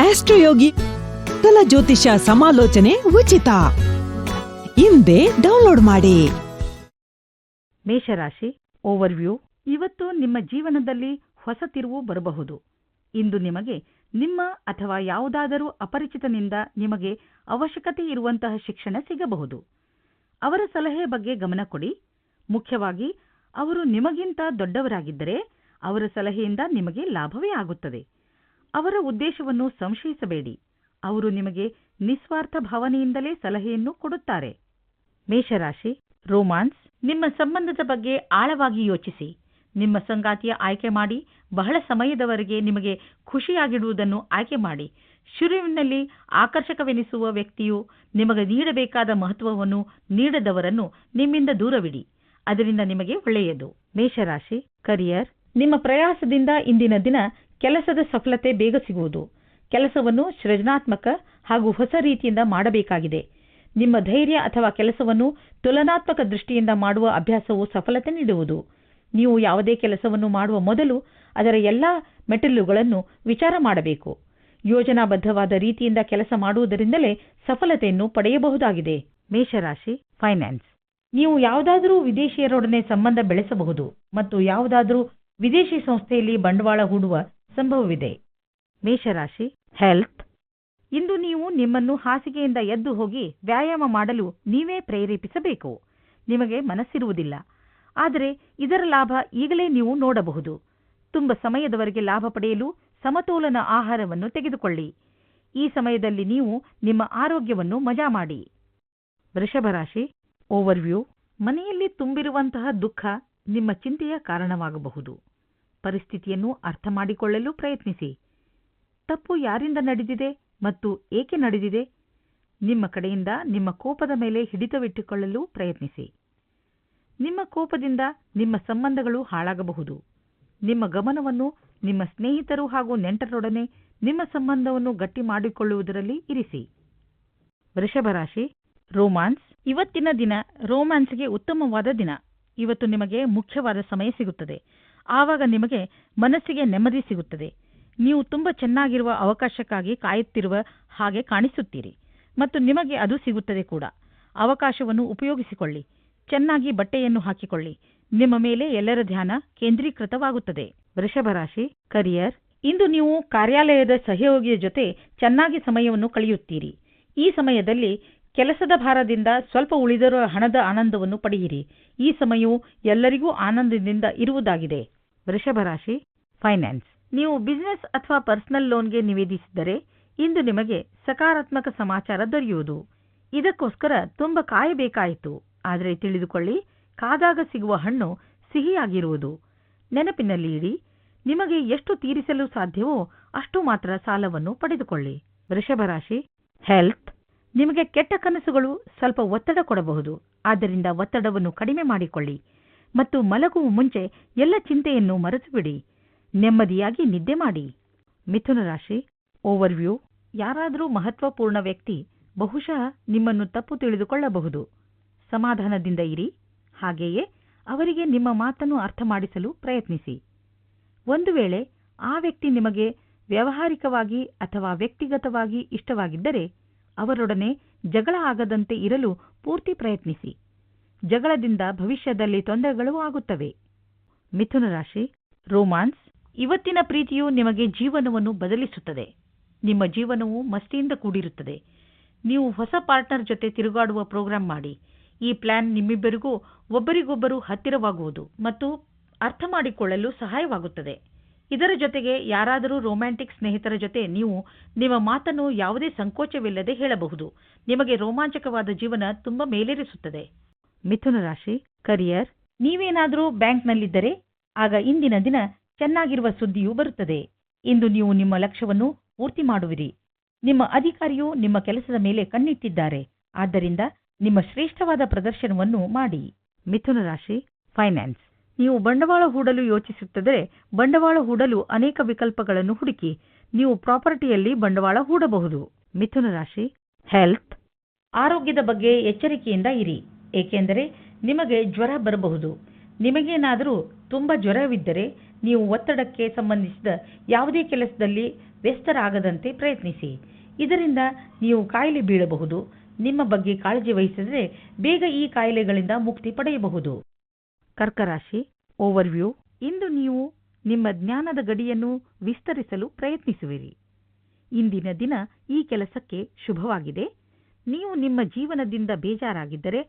ಆಸ್ಟ್ರೋಯೋಗಿ ಕಲ ಜ್ಯೋತಿಷ ಸಮಾಲೋಚನೆ ಉಚಿತ. ಹಿಂದೆ ಡೌನ್ಲೋಡ್ ಮಾಡಿ. ಮೇಷರಾಶಿ ಓವರ್ವ್ಯೂ. ಇವತ್ತು ನಿಮ್ಮ ಜೀವನದಲ್ಲಿ ಹೊಸ ತಿರುವು ಬರಬಹುದು. ಇಂದು ನಿಮಗೆ ನಿಮ್ಮ ಅಥವಾ ಯಾವುದಾದರೂ ಅಪರಿಚಿತನಿಂದ ನಿಮಗೆ ಅವಶ್ಯಕತೆ ಇರುವಂತಹ ಶಿಕ್ಷಣ ಸಿಗಬಹುದು. ಅವರ ಸಲಹೆ ಬಗ್ಗೆ ಗಮನ ಕೊಡಿ. ಮುಖ್ಯವಾಗಿ, ಅವರು ನಿಮಗಿಂತ ದೊಡ್ಡವರಾಗಿದ್ದರೆ ಅವರ ಸಲಹೆಯಿಂದ ನಿಮಗೆ ಲಾಭವೇ ಆಗುತ್ತದೆ. ಅವರ ಉದ್ದೇಶವನ್ನು ಸಂಶಯಿಸಬೇಡಿ. ಅವರು ನಿಮಗೆ ನಿಸ್ವಾರ್ಥ ಭಾವನೆಯಿಂದಲೇ ಸಲಹೆಯನ್ನು ಕೊಡುತ್ತಾರೆ. ಮೇಷರಾಶಿ, ರೋಮಾನ್ಸ್, ನಿಮ್ಮ ಸಂಬಂಧದ ಬಗ್ಗೆ ಆಳವಾಗಿ ಯೋಚಿಸಿ. ನಿಮ್ಮ ಸಂಗಾತಿಯ ಆಯ್ಕೆ ಮಾಡಿ, ಬಹಳ ಸಮಯದವರೆಗೆ ನಿಮಗೆ ಖುಷಿಯಾಗಿಡುವುದನ್ನು ಆಯ್ಕೆ ಮಾಡಿ. ಶುರುವಿನಲ್ಲಿ ಆಕರ್ಷಕವೆನಿಸುವ ವ್ಯಕ್ತಿಯು ನಿಮಗೆ ನೀಡಬೇಕಾದ ಮಹತ್ವವನ್ನು ನೀಡದವರನ್ನು ನಿಮ್ಮಿಂದ ದೂರವಿಡಿ. ಅದರಿಂದ ನಿಮಗೆ ಒಳ್ಳೆಯದು. ಮೇಷರಾಶಿ, ಕರಿಯರ್, ನಿಮ್ಮ ಪ್ರಯಾಸದಿಂದ ಇಂದಿನ ದಿನ ಕೆಲಸದ ಸಫಲತೆ ಬೇಗ ಸಿಗುವುದು. ಕೆಲಸವನ್ನು ಸೃಜನಾತ್ಮಕ ಹಾಗೂ ಹೊಸ ರೀತಿಯಿಂದ ಮಾಡಬೇಕಾಗಿದೆ. ನಿಮ್ಮ ಧೈರ್ಯ ಅಥವಾ ಕೆಲಸವನ್ನು ತುಲನಾತ್ಮಕ ದೃಷ್ಟಿಯಿಂದ ಮಾಡುವ ಅಭ್ಯಾಸವು ಸಫಲತೆ ನೀಡುವುದು. ನೀವು ಯಾವುದೇ ಕೆಲಸವನ್ನು ಮಾಡುವ ಮೊದಲು ಅದರ ಎಲ್ಲ ಮೆಟ್ಟಿಲುಗಳನ್ನು ವಿಚಾರ ಮಾಡಬೇಕು. ಯೋಜನಾಬದ್ಧವಾದ ರೀತಿಯಿಂದ ಕೆಲಸ ಮಾಡುವುದರಿಂದಲೇ ಸಫಲತೆಯನ್ನು ಪಡೆಯಬಹುದಾಗಿದೆ. ಮೇಷರಾಶಿ ಫೈನಾನ್ಸ್ ನೀವು ಯಾವುದಾದರೂ ವಿದೇಶಿಯರೊಡನೆ ಸಂಬಂಧ ಬೆಳೆಸಬಹುದು ಮತ್ತು ಯಾವುದಾದರೂ ವಿದೇಶಿ ಸಂಸ್ಥೆಯಲ್ಲಿ ಬಂಡವಾಳ ಹೂಡುವ ಸಂಭವವಿದೆ. ಮೇಷರಾಶಿ ಹೆಲ್ತ್ ಇಂದು ನೀವು ನಿಮ್ಮನ್ನು ಹಾಸಿಗೆಯಿಂದ ಎದ್ದು ಹೋಗಿ ವ್ಯಾಯಾಮ ಮಾಡಲು ನೀವೇ ಪ್ರೇರೇಪಿಸಬೇಕು. ನಿಮಗೆ ಮನಸ್ಸಿರುವುದಿಲ್ಲ. ಆದರೆ ಇದರ ಲಾಭ ಈಗಲೇ ನೀವು ನೋಡಬಹುದು. ತುಂಬ ಸಮಯದವರೆಗೆ ಲಾಭ ಪಡೆಯಲು ಸಮತೋಲನ ಆಹಾರವನ್ನು ತೆಗೆದುಕೊಳ್ಳಿ. ಈ ಸಮಯದಲ್ಲಿ ನೀವು ನಿಮ್ಮ ಆರೋಗ್ಯವನ್ನು ಮಜಾ ಮಾಡಿ. ವೃಷಭರಾಶಿ ಓವರ್ವ್ಯೂ ಮನೆಯಲ್ಲಿ ತುಂಬಿರುವಂತಹ ದುಃಖ ನಿಮ್ಮ ಚಿಂತೆಯ ಕಾರಣವಾಗಬಹುದು. ಪರಿಸ್ಥಿತಿಯನ್ನು ಅರ್ಥ ಮಾಡಿಕೊಳ್ಳಲು ಪ್ರಯತ್ನಿಸಿ. ತಪ್ಪು ಯಾರಿಂದ ನಡೆದಿದೆ ಮತ್ತು ಏಕೆ ನಡೆದಿದೆ? ನಿಮ್ಮ ಕಡೆಯಿಂದ ನಿಮ್ಮ ಕೋಪದ ಮೇಲೆ ಹಿಡಿತವಿಟ್ಟುಕೊಳ್ಳಲು ಪ್ರಯತ್ನಿಸಿ. ನಿಮ್ಮ ಕೋಪದಿಂದ ನಿಮ್ಮ ಸಂಬಂಧಗಳು ಹಾಳಾಗಬಹುದು. ನಿಮ್ಮ ಗಮನವನ್ನು ನಿಮ್ಮ ಸ್ನೇಹಿತರು ಹಾಗೂ ನೆಂಟರೊಡನೆ ನಿಮ್ಮ ಸಂಬಂಧವನ್ನು ಗಟ್ಟಿ ಮಾಡಿಕೊಳ್ಳುವುದರಲ್ಲಿ ಇರಿಸಿ. ವೃಷಭರಾಶಿ ರೋಮಾನ್ಸ್. ಇವತ್ತಿನ ದಿನ ರೋಮ್ಯಾನ್ಸ್ಗೆ ಉತ್ತಮವಾದ ದಿನ. ಇವತ್ತು ನಿಮಗೆ ಮುಖ್ಯವಾದ ಸಮಯ ಸಿಗುತ್ತದೆ. ಆವಾಗ ನಿಮಗೆ ಮನಸ್ಸಿಗೆ ನೆಮ್ಮದಿ ಸಿಗುತ್ತದೆ. ನೀವು ತುಂಬಾ ಚೆನ್ನಾಗಿರುವ ಅವಕಾಶಕ್ಕಾಗಿ ಕಾಯುತ್ತಿರುವ ಹಾಗೆ ಕಾಣಿಸುತ್ತೀರಿ. ಮತ್ತು ನಿಮಗೆ ಅದು ಸಿಗುತ್ತದೆ ಕೂಡ. ಅವಕಾಶವನ್ನು ಉಪಯೋಗಿಸಿಕೊಳ್ಳಿ. ಚೆನ್ನಾಗಿ ಬಟ್ಟೆಯನ್ನು ಹಾಕಿಕೊಳ್ಳಿ. ನಿಮ್ಮ ಮೇಲೆ ಎಲ್ಲರ ಧ್ಯಾನ ಕೇಂದ್ರೀಕೃತವಾಗುತ್ತದೆ. ವೃಷಭರಾಶಿ ಕರಿಯರ್ ಇಂದು ನೀವು ಕಾರ್ಯಾಲಯದ ಸಹಯೋಗಿಯ ಜೊತೆ ಚೆನ್ನಾಗಿ ಸಮಯವನ್ನು ಕಳೆಯುತ್ತೀರಿ. ಈ ಸಮಯದಲ್ಲಿ ಕೆಲಸದ ಭಾರದಿಂದ ಸ್ವಲ್ಪ ಉಳಿದಿರುವ ಹಣದ ಆನಂದವನ್ನು ಪಡೆಯಿರಿ. ಈ ಸಮಯವು ಎಲ್ಲರಿಗೂ ಆನಂದದಿಂದ ಇರುವುದಾಗಿದೆ. ವೃಷಭರಾಶಿ ಫೈನಾನ್ಸ್ ನೀವು ಬಿಸಿನೆಸ್ ಅಥವಾ ಪರ್ಸನಲ್ ಲೋನ್ಗೆ ನಿವೇದಿಸಿದರೆ ಇಂದು ನಿಮಗೆ ಸಕಾರಾತ್ಮಕ ಸಮಾಚಾರ ದೊರೆಯುವುದು. ಇದಕ್ಕೋಸ್ಕರ ತುಂಬ ಕಾಯಬೇಕಾಯಿತು. ಆದರೆ ತಿಳಿದುಕೊಳ್ಳಿ, ಕಾದಾಗ ಸಿಗುವ ಹಣ್ಣು ಸಿಹಿಯಾಗಿರುವುದು. ನೆನಪಿನಲ್ಲಿ ಇಡಿ ನಿಮಗೆ ಎಷ್ಟು ತೀರಿಸಲು ಸಾಧ್ಯವೋ ಅಷ್ಟು ಮಾತ್ರ ಸಾಲವನ್ನು ಪಡೆದುಕೊಳ್ಳಿ. ವೃಷಭರಾಶಿ ಹೆಲ್ತ್ ನಿಮಗೆ ಕೆಟ್ಟ ಕನಸುಗಳು ಸ್ವಲ್ಪ ಒತ್ತಡ ಕೊಡಬಹುದು. ಆದ್ದರಿಂದ ಒತ್ತಡವನ್ನು ಕಡಿಮೆ ಮಾಡಿಕೊಳ್ಳಿ ಮತ್ತು ಮಲಗುವ ಮುಂಚೆ ಎಲ್ಲ ಚಿಂತೆಯನ್ನು ಮರೆತುಬಿಡಿ. ನೆಮ್ಮದಿಯಾಗಿ ನಿದ್ದೆ ಮಾಡಿ. ಮಿಥುನ ರಾಶಿ ಓವರ್ವ್ಯೂ ಯಾರಾದರೂ ಮಹತ್ವಪೂರ್ಣ ವ್ಯಕ್ತಿ, ಬಹುಶಃ ನಿಮ್ಮನ್ನು ತಪ್ಪು ತಿಳಿದುಕೊಳ್ಳಬಹುದು. ಸಮಾಧಾನದಿಂದ ಇರಿ. ಹಾಗೆಯೇ ಅವರಿಗೆ ನಿಮ್ಮ ಮಾತನ್ನು ಅರ್ಥ ಮಾಡಿಸಲು ಪ್ರಯತ್ನಿಸಿ. ಒಂದು ವೇಳೆ ಆ ವ್ಯಕ್ತಿ ನಿಮಗೆ ವ್ಯಾವಹಾರಿಕವಾಗಿ ಅಥವಾ ವ್ಯಕ್ತಿಗತವಾಗಿ ಇಷ್ಟವಾಗಿದ್ದರೆ ಅವರೊಡನೆ ಜಗಳ ಆಗದಂತೆ ಇರಲು ಪೂರ್ತಿ ಪ್ರಯತ್ನಿಸಿ. ಜಗಳದಿಂದ ಭವಿಷ್ಯದಲ್ಲಿ ತೊಂದರೆಗಳು ಆಗುತ್ತವೆ. ಮಿಥುನ ರಾಶಿ, ರೋಮಾನ್ಸ್, ಇವತ್ತಿನ ಪ್ರೀತಿಯು ನಿಮಗೆ ಜೀವನವನ್ನು ಬದಲಿಸುತ್ತದೆ. ನಿಮ್ಮ ಜೀವನವು ಮಸ್ತಿಯಿಂದ ಕೂಡಿರುತ್ತದೆ. ನೀವು ಹೊಸ ಪಾರ್ಟ್ನರ್ ಜೊತೆ ತಿರುಗಾಡುವ ಪ್ರೋಗ್ರಾಂ ಮಾಡಿ. ಈ ಪ್ಲಾನ್ ನಿಮ್ಮಿಬ್ಬರಿಗೂ ಒಬ್ಬರಿಗೊಬ್ಬರು ಹತ್ತಿರವಾಗುವುದು ಮತ್ತು ಅರ್ಥ ಮಾಡಿಕೊಳ್ಳಲು ಸಹಾಯವಾಗುತ್ತದೆ. ಇದರ ಜೊತೆಗೆ ಯಾರಾದರೂ ರೊಮ್ಯಾಂಟಿಕ್ ಸ್ನೇಹಿತರ ಜೊತೆ ನೀವು ನಿಮ್ಮ ಮಾತನ್ನು ಯಾವುದೇ ಸಂಕೋಚವಿಲ್ಲದೆ ಹೇಳಬಹುದು. ನಿಮಗೆ ರೋಮಾಂಚಕವಾದ ಜೀವನ ತುಂಬಾ ಮೇಲೇರಿಸುತ್ತದೆ. ಮಿಥುನ ರಾಶಿ ಕರಿಯರ್ ನೀವೇನಾದರೂ ಬ್ಯಾಂಕ್ನಲ್ಲಿದ್ದರೆ ಆಗ ಇಂದಿನ ದಿನ ಚೆನ್ನಾಗಿರುವ ಸುದ್ದಿಯು ಬರುತ್ತದೆ. ಇಂದು ನೀವು ನಿಮ್ಮ ಲಕ್ಷ್ಯವನ್ನು ಪೂರ್ತಿ ಮಾಡುವಿರಿ. ನಿಮ್ಮ ಅಧಿಕಾರಿಯು ನಿಮ್ಮ ಕೆಲಸದ ಮೇಲೆ ಕಣ್ಣಿಟ್ಟಿದ್ದಾರೆ. ಆದ್ದರಿಂದ ನಿಮ್ಮ ಶ್ರೇಷ್ಠವಾದ ಪ್ರದರ್ಶನವನ್ನು ಮಾಡಿ. ಮಿಥುನ ರಾಶಿ ಫೈನಾನ್ಸ್ ನೀವು ಬಂಡವಾಳ ಹೂಡಲು ಯೋಚಿಸುತ್ತಿದ್ದರೆ ಬಂಡವಾಳ ಹೂಡಲು ಅನೇಕ ವಿಕಲ್ಪಗಳನ್ನು ಹುಡುಕಿ ನೀವು ಪ್ರಾಪರ್ಟಿಯಲ್ಲಿ ಬಂಡವಾಳ ಹೂಡಬಹುದು. ಮಿಥುನ ರಾಶಿ ಹೆಲ್ತ್ ಆರೋಗ್ಯದ ಬಗ್ಗೆ ಎಚ್ಚರಿಕೆಯಿಂದ ಇರಿ. ಏಕೆಂದರೆ ನಿಮಗೆ ಜ್ವರ ಬರಬಹುದು. ನಿಮಗೇನಾದರೂ ತುಂಬ ಜ್ವರವಿದ್ದರೆ ನೀವು ಒತ್ತಡಕ್ಕೆ ಸಂಬಂಧಿಸಿದ ಯಾವುದೇ ಕೆಲಸದಲ್ಲಿ ವ್ಯಸ್ತರಾಗದಂತೆ ಪ್ರಯತ್ನಿಸಿ. ಇದರಿಂದ ನೀವು ಕಾಯಿಲೆ ಬೀಳಬಹುದು. ನಿಮ್ಮ ಬಗ್ಗೆ ಕಾಳಜಿ ವಹಿಸಿದರೆ ಬೇಗ ಈ ಕಾಯಿಲೆಗಳಿಂದ ಮುಕ್ತಿ ಪಡೆಯಬಹುದು. ಕರ್ಕರಾಶಿ ಓವರ್ವ್ಯೂ ಇಂದು ನೀವು ನಿಮ್ಮ ಜ್ಞಾನದ ಗಡಿಯನ್ನು ವಿಸ್ತರಿಸಲು ಪ್ರಯತ್ನಿಸುವಿರಿ. ಇಂದಿನ ದಿನ ಈ ಕೆಲಸಕ್ಕೆ ಶುಭವಾಗಿದೆ. ನೀವು ನಿಮ್ಮ ಜೀವನದಿಂದ ಬೇಜಾರಾಗಿದ್ದರೆ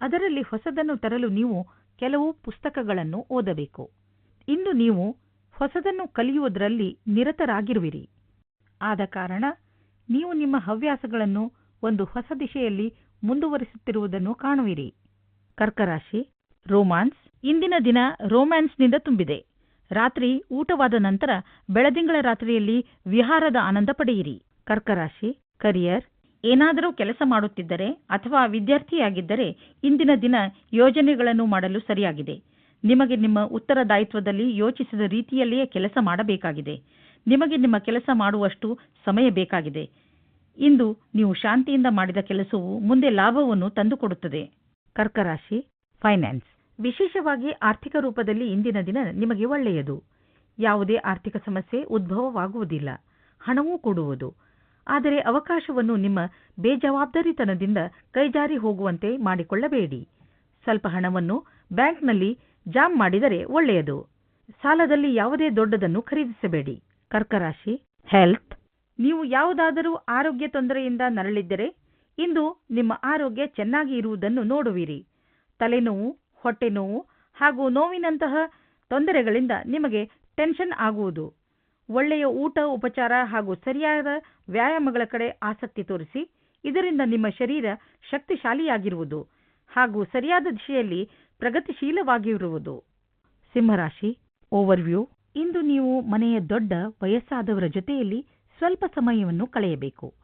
ಅದರಲ್ಲಿ ಹೊಸದನ್ನು ತರಲು ನೀವು ಕೆಲವು ಪುಸ್ತಕಗಳನ್ನು ಓದಬೇಕು. ಇಂದು ನೀವು ಹೊಸದನ್ನು ಕಲಿಯುವುದರಲ್ಲಿ ನಿರತರಾಗಿರುವಿರಿ. ಆದ ಕಾರಣ ನೀವು ನಿಮ್ಮ ಹವ್ಯಾಸಗಳನ್ನು ಒಂದು ಹೊಸ ದಿಶೆಯಲ್ಲಿ ಮುಂದುವರಿಸುತ್ತಿರುವುದನ್ನು ಕಾಣುವಿರಿ. ಕರ್ಕರಾಶಿ ರೋಮಾನ್ಸ್ ಇಂದಿನ ದಿನ ರೋಮ್ಯಾನ್ಸ್ನಿಂದ ತುಂಬಿದೆ. ರಾತ್ರಿ ಊಟವಾದ ನಂತರ ಬೆಳದಿಂಗಳ ರಾತ್ರಿಯಲ್ಲಿ ವಿಹಾರದ ಆನಂದ ಪಡೆಯಿರಿ. ಕರ್ಕರಾಶಿ, ಕರಿಯರ್, ಏನಾದರೂ ಕೆಲಸ ಮಾಡುತ್ತಿದ್ದರೆ ಅಥವಾ ವಿದ್ಯಾರ್ಥಿಯಾಗಿದ್ದರೆ ಇಂದಿನ ದಿನ ಯೋಜನೆಗಳನ್ನು ಮಾಡಲು ಸರಿಯಾಗಿದೆ. ನಿಮಗೆ ನಿಮ್ಮ ಉತ್ತರದಾಯಿತ್ವದಲ್ಲಿ ಯೋಚಿಸಿದ ರೀತಿಯಲ್ಲಿಯೇ ಕೆಲಸ ಮಾಡಬೇಕಾಗಿದೆ. ನಿಮಗೆ ನಿಮ್ಮ ಕೆಲಸ ಮಾಡುವಷ್ಟು ಸಮಯ ಬೇಕಾಗಿದೆ. ಇಂದು ನೀವು ಶಾಂತಿಯಿಂದ ಮಾಡಿದ ಕೆಲಸವು ಮುಂದೆ ಲಾಭವನ್ನು ತಂದುಕೊಡುತ್ತದೆ. ಕರ್ಕರಾಶಿ, ಫೈನಾನ್ಸ್. ವಿಶೇಷವಾಗಿ ಆರ್ಥಿಕ ರೂಪದಲ್ಲಿ ಇಂದಿನ ದಿನ ನಿಮಗೆ ಒಳ್ಳೆಯದು. ಯಾವುದೇ ಆರ್ಥಿಕ ಸಮಸ್ಯೆ ಉದ್ಭವವಾಗುವುದಿಲ್ಲ. ಹಣವೂ ಕೊಡುವುದು. ಆದರೆ ಅವಕಾಶವನ್ನು ನಿಮ್ಮ ಬೇಜವಾಬ್ದಾರಿತನದಿಂದ ಕೈಜಾರಿ ಹೋಗುವಂತೆ ಮಾಡಿಕೊಳ್ಳಬೇಡಿ. ಸ್ವಲ್ಪ ಹಣವನ್ನು ಬ್ಯಾಂಕ್ನಲ್ಲಿ ಜಾಮ್ ಮಾಡಿದರೆ ಒಳ್ಳೆಯದು. ಸಾಲದಲ್ಲಿ ಯಾವುದೇ ದೊಡ್ಡದನ್ನು ಖರೀದಿಸಬೇಡಿ. ಕರ್ಕರಾಶಿ, ಹೆಲ್ತ್. ನೀವು ಯಾವುದಾದರೂ ಆರೋಗ್ಯ ತೊಂದರೆಯಿಂದ ನರಳಿದ್ದರೆ ಇಂದು ನಿಮ್ಮ ಆರೋಗ್ಯ ಚೆನ್ನಾಗಿ ಇರುವುದನ್ನು ನೋಡುವಿರಿ. ತಲೆನೋವು ಹೊಟ್ಟೆನೋವು ಹಾಗೂ ನೋವಿನಂತಹ ತೊಂದರೆಗಳಿಂದ ನಿಮಗೆ ಟೆನ್ಷನ್ ಆಗುವುದು. ಒಳ್ಳೆಯ ಊಟ, ಉಪಚಾರ ಹಾಗೂ ಸರಿಯಾದ ವ್ಯಾಯಾಮಗಳ ಕಡೆ ಆಸಕ್ತಿ ತೋರಿಸಿ, ಇದರಿಂದ ನಿಮ್ಮ ಶರೀರ ಶಕ್ತಿಶಾಲಿಯಾಗಿರುವುದು ಹಾಗೂ ಸರಿಯಾದ ದಿಶೆಯಲ್ಲಿ ಪ್ರಗತಿಶೀಲವಾಗಿರುವುದು. ಸಿಂಹರಾಶಿ, ಓವರ್ವ್ಯೂ. ಇಂದು ನೀವು ಮನೆಯ ದೊಡ್ಡ ವಯಸ್ಸಾದವರ ಜೊತೆಯಲ್ಲಿ ಸ್ವಲ್ಪ ಸಮಯವನ್ನು ಕಳೆಯಬೇಕು.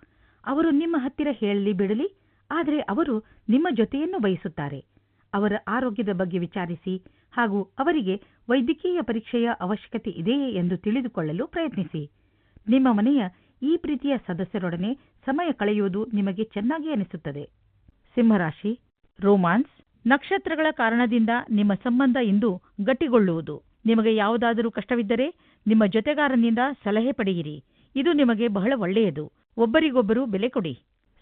ಅವರು ನಿಮ್ಮ ಹತ್ತಿರ ಹೇಳಲಿ ಬಿಡಲಿ, ಆದರೆ ಅವರು ನಿಮ್ಮ ಜೊತೆಯನ್ನು ಬಯಸುತ್ತಾರೆ. ಅವರ ಆರೋಗ್ಯದ ಬಗ್ಗೆ ವಿಚಾರಿಸಿ ಹಾಗೂ ಅವರಿಗೆ ವೈದ್ಯಕೀಯ ಪರೀಕ್ಷೆಯ ಅವಶ್ಯಕತೆ ಇದೆಯೇ ಎಂದು ತಿಳಿದುಕೊಳ್ಳಲು ಪ್ರಯತ್ನಿಸಿ. ನಿಮ್ಮ ಮನೆಯ ಈ ಪ್ರೀತಿಯ ಸದಸ್ಯರೊಡನೆ ಸಮಯ ಕಳೆಯುವುದು ನಿಮಗೆ ಚೆನ್ನಾಗಿ ಅನಿಸುತ್ತದೆ. ಸಿಂಹರಾಶಿ, ರೋಮಾನ್ಸ್, ನಕ್ಷತ್ರಗಳ ಕಾರಣದಿಂದ ನಿಮ್ಮ ಸಂಬಂಧ ಇಂದು ಗಟ್ಟಿಗೊಳ್ಳುವುದು. ನಿಮಗೆ ಯಾವುದಾದರೂ ಕಷ್ಟವಿದ್ದರೆ ನಿಮ್ಮ ಜೊತೆಗಾರನಿಂದ ಸಲಹೆ ಪಡೆಯಿರಿ. ಇದು ನಿಮಗೆ ಬಹಳ ಒಳ್ಳೆಯದು. ಒಬ್ಬರಿಗೊಬ್ಬರು ಬೆಲೆ ಕೊಡಿ.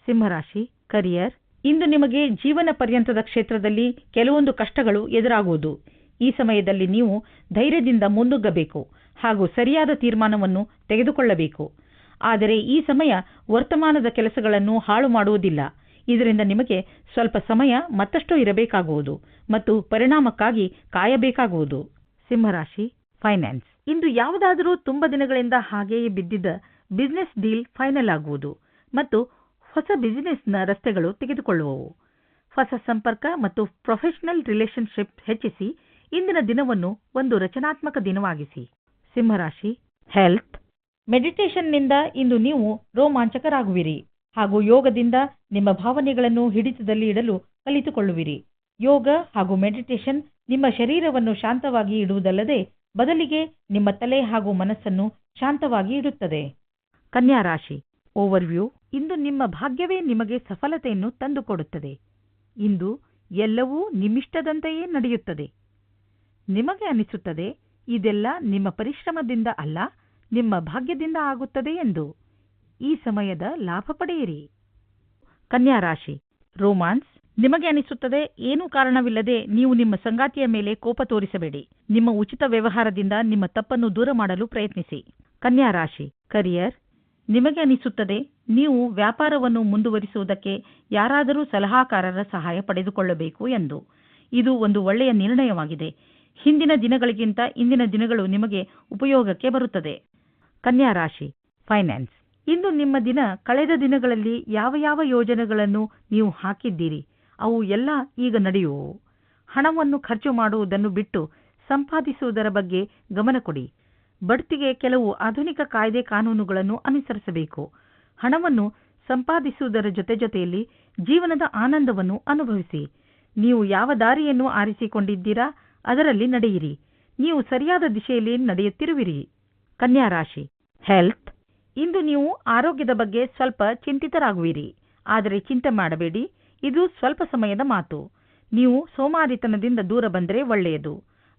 ಸಿಂಹರಾಶಿ, ಕರಿಯರ್ ಇಂದು ನಿಮಗೆ ಜೀವನ ಪರ್ಯಂತದ ಕ್ಷೇತ್ರದಲ್ಲಿ ಕೆಲವೊಂದು ಕಷ್ಟಗಳು ಎದುರಾಗುವುದು. ಈ ಸಮಯದಲ್ಲಿ ನೀವು ಧೈರ್ಯದಿಂದ ಮುನ್ನುಗ್ಗಬೇಕು ಹಾಗೂ ಸರಿಯಾದ ತೀರ್ಮಾನವನ್ನು ತೆಗೆದುಕೊಳ್ಳಬೇಕು. ಆದರೆ ಈ ಸಮಯ ವರ್ತಮಾನದ ಕೆಲಸಗಳನ್ನು ಹಾಳು ಮಾಡುವುದಿಲ್ಲ. ಇದರಿಂದ ನಿಮಗೆ ಸ್ವಲ್ಪ ಸಮಯ ಮತ್ತಷ್ಟು ಇರಬೇಕಾಗುವುದು ಮತ್ತು ಪರಿಣಾಮಕ್ಕಾಗಿ ಕಾಯಬೇಕಾಗುವುದು. ಸಿಂಹರಾಶಿ ಫೈನಾನ್ಸ್. ಇಂದು ಯಾವುದಾದರೂ ತುಂಬ ದಿನಗಳಿಂದ ಹಾಗೆಯೇ ಬಿದ್ದಿದ್ದ ಬಿಸ್ನೆಸ್ ಡೀಲ್ ಫೈನಲ್ ಆಗುವುದು ಮತ್ತು ಹೊಸ ಬಿಸಿನೆಸ್ನ ರಸ್ತೆಗಳು ತೆಗೆದುಕೊಳ್ಳುವವು. ಹೊಸ ಸಂಪರ್ಕ ಮತ್ತು ಪ್ರೊಫೆಷನಲ್ ರಿಲೇಶನ್ಶಿಪ್ ಹೆಚ್ಚಿಸಿ ಇಂದಿನ ದಿನವನ್ನು ಒಂದು ರಚನಾತ್ಮಕ ದಿನವಾಗಿಸಿ. ಸಿಂಹರಾಶಿ, ಹೆಲ್ತ್, ಮೆಡಿಟೇಷನ್ನಿಂದ ಇಂದು ನೀವು ರೋಮಾಂಚಕರಾಗುವಿರಿ ಹಾಗೂ ಯೋಗದಿಂದ ನಿಮ್ಮ ಭಾವನೆಗಳನ್ನು ಹಿಡಿತದಲ್ಲಿ ಇಡಲು ಕಲಿತುಕೊಳ್ಳುವಿರಿ. ಯೋಗ ಹಾಗೂ ಮೆಡಿಟೇಷನ್ ನಿಮ್ಮ ಶರೀರವನ್ನು ಶಾಂತವಾಗಿ ಇಡುವುದಲ್ಲದೆ ಬದಲಿಗೆ ನಿಮ್ಮ ತಲೆ ಹಾಗೂ ಮನಸ್ಸನ್ನು ಶಾಂತವಾಗಿ ಇಡುತ್ತದೆ. ಕನ್ಯಾ ರಾಶಿ ಓವರ್ವ್ಯೂ ಇಂದು ನಿಮ್ಮ ಭಾಗ್ಯವೇ ನಿಮಗೆ ಸಫಲತೆಯನ್ನು ತಂದುಕೊಡುತ್ತದೆ. ಇಂದು ಎಲ್ಲವೂ ನಿಮ್ಮಿಷ್ಟದಂತೆಯೇ ನಡೆಯುತ್ತದೆ. ನಿಮಗೆ ಅನಿಸುತ್ತದೆ, ಇದೆಲ್ಲ ನಿಮ್ಮ ಪರಿಶ್ರಮದಿಂದ ಅಲ್ಲ, ನಿಮ್ಮ ಭಾಗ್ಯದಿಂದ ಆಗುತ್ತದೆ ಎಂದು. ಈ ಸಮಯದ ಲಾಭ ಪಡೆಯಿರಿ. ಕನ್ಯಾ ರಾಶಿ, ರೋಮಾನ್ಸ್, ನಿಮಗೆ ಅನಿಸುತ್ತದೆ, ಏನೂ ಕಾರಣವಿಲ್ಲದೆ ನೀವು ನಿಮ್ಮ ಸಂಗಾತಿಯ ಮೇಲೆ ಕೋಪ ತೋರಿಸಬೇಡಿ. ನಿಮ್ಮ ಉಚಿತ ವ್ಯವಹಾರದಿಂದ ನಿಮ್ಮ ತಪ್ಪನ್ನು ದೂರ ಮಾಡಲು ಪ್ರಯತ್ನಿಸಿ. ಕನ್ಯಾ ರಾಶಿ, ಕರಿಯರ್, ನಿಮಗೆ ಅನಿಸುತ್ತದೆ ನೀವು ವ್ಯಾಪಾರವನ್ನು ಮುಂದುವರಿಸುವುದಕ್ಕೆ ಯಾರಾದರೂ ಸಲಹಾಕಾರರ ಸಹಾಯ ಪಡೆದುಕೊಳ್ಳಬೇಕು ಎಂದು. ಇದು ಒಂದು ಒಳ್ಳೆಯ ನಿರ್ಣಯವಾಗಿದೆ. ಹಿಂದಿನ ದಿನಗಳಿಗಿಂತ ಇಂದಿನ ದಿನಗಳು ನಿಮಗೆ ಉಪಯೋಗಕ್ಕೆ ಬರುತ್ತದೆ. ಕನ್ಯಾ ರಾಶಿ, ಫೈನಾನ್ಸ್. ಇಂದು ನಿಮ್ಮ ದಿನ ಕಳೆದ ದಿನಗಳಲ್ಲಿ ಯಾವ ಯಾವ ಯೋಜನೆಗಳನ್ನು ನೀವು ಹಾಕಿದ್ದೀರಿ? ಅವು ಎಲ್ಲ ಈಗ ನಡೆಯುವು. ಹಣವನ್ನು ಖರ್ಚು ಮಾಡುವುದನ್ನು ಬಿಟ್ಟು ಸಂಪಾದಿಸುವುದರ ಬಗ್ಗೆ ಗಮನ ಕೊಡಿ. ಬಡ್ತಿಗೆ ಕೆಲವು ಆಧುನಿಕ ಕಾಯ್ದೆ ಕಾನೂನುಗಳನ್ನು ಅನುಸರಿಸಬೇಕು. ಹಣವನ್ನು ಸಂಪಾದಿಸುವುದರ ಜೊತೆ ಜೊತೆಯಲ್ಲಿ ಜೀವನದ ಆನಂದವನ್ನು ಅನುಭವಿಸಿ. ನೀವು ಯಾವ ದಾರಿಯನ್ನು ಆರಿಸಿಕೊಂಡಿದ್ದೀರಾ? ಅದರಲ್ಲಿ ನಡೆಯಿರಿ. ನೀವು ಸರಿಯಾದ ದಿಶೆಯಲ್ಲಿ ನಡೆಯುತ್ತಿರುವಿರಿ. ಕನ್ಯಾ ರಾಶಿ. ಹೆಲ್ತ್. ಇಂದು ನೀವು ಆರೋಗ್ಯದ ಬಗ್ಗೆ ಸ್ವಲ್ಪ ಚಿಂತಿತರಾಗುವಿರಿ. ಆದರೆ ಚಿಂತೆ ಮಾಡಬೇಡಿ. ಇದು ಸ್ವಲ್ಪ ಸಮಯದ ಮಾತು. ನೀವು ಸೋಮಾರಿತನದಿಂದ ದೂರ ಬಂದರೆ ಒಳ್ಳೆಯದು.